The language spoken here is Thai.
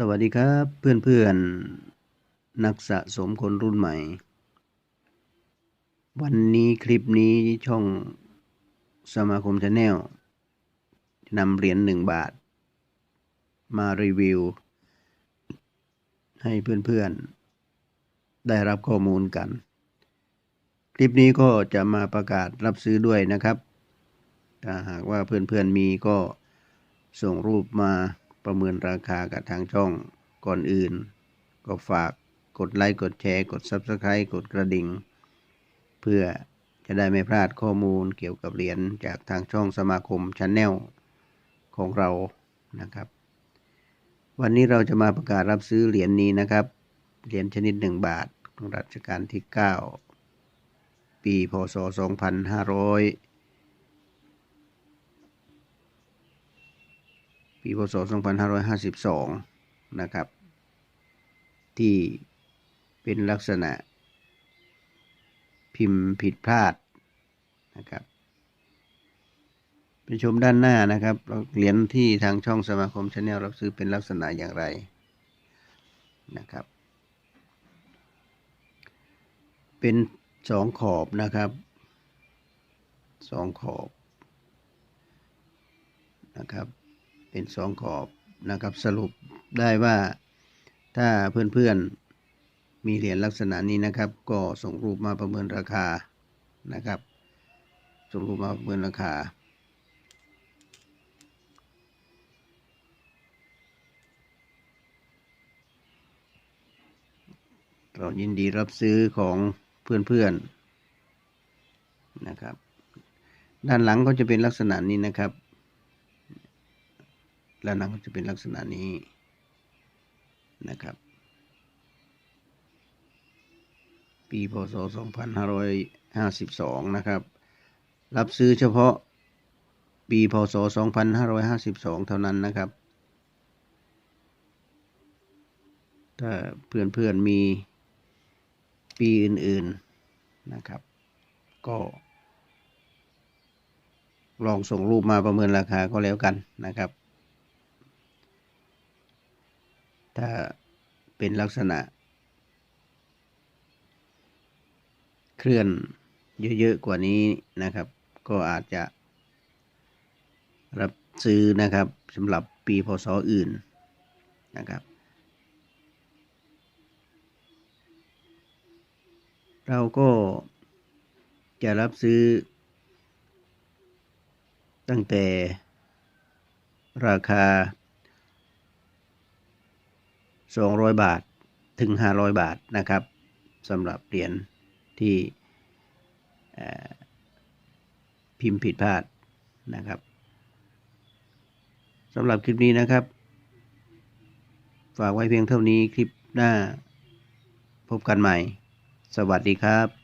สวัสดีครับเพื่อนๆ นักสะสมคนรุ่นใหม่ วันนี้คลิปนี้ช่องสมาคมชาแนลนำเหรียญหนึ่งบาท มารีวิว ให้เพื่อนๆ ได้รับข้อมูลกัน คลิปนี้ก็จะมาประกาศรับซื้อด้วยนะครับ ถ้าหากว่าเพื่อนๆมีก็ส่งรูปมา ประเมินราคากับทางช่องก่อนอื่น ก็ฝากกดไลค์กดแชร์ กด Subscribe กดกระดิ่ง เพื่อจะได้ไม่พลาดข้อมูลเกี่ยวกับเหรียญจากทางช่องสมาคมช n แนลของเรานะครับ วันนี้เราจะมาประกาศรับซื้อเหรียญนี้นะครับ เหรียญชนิด 1 บาทของรัชกาลที่ 9 ปีพศ 2500 ปีพศ 2552 นะครับ ที่เป็นลักษณะพิมพ์ผิดพลาดนะครับไปชมด้านหน้านะครับเหรียญที่ทางช่องสมาคมชาแนลรับซื้อเป็นลักษณะอย่างไรนะครับ เป็นสองขอบนะครับสองขอบนะครับ เป็นสองขอบนะครับ สรุปได้ว่าถ้าเพื่อนๆมีเหรียญลักษณะนี้นะครับ ก็ส่งรูปมาประเมินราคานะครับ ส่งรูปมาประเมินราคาเรายินดีรับซื้อของเพื่อนๆนะครับ ด้านหลังก็จะเป็นลักษณะนี้นะครับ ด้านหลังก็จะเป็นลักษณะนี้นะครับ ปีพศ 2552 นะครับ รับซื้อเฉพาะปีพศ 2552 เท่านั้นนะครับ ถ้าเพื่อนๆมีปีอื่นๆนะครับ ก็ ลองส่งรูปมาประเมินราคาก็แล้วกันนะครับ ถ้าเป็นลักษณะ เคลื่อนเยอะๆกว่านี้นะครับ ก็อาจจะ รับซื้อนะครับสำหรับปีพศอื่นนะครับ เราก็จะรับซื้อ ตั้งแต่ราคา 200 บาทถึง 500 บาทนะครับสำหรับเหรียญที่พิมพ์ผิดพลาดนะครับสำหรับคลิปนี้นะครับ ฝากไว้เพียงเท่านี้คลิปหน้าพบกันใหม่ สวัสดีครับ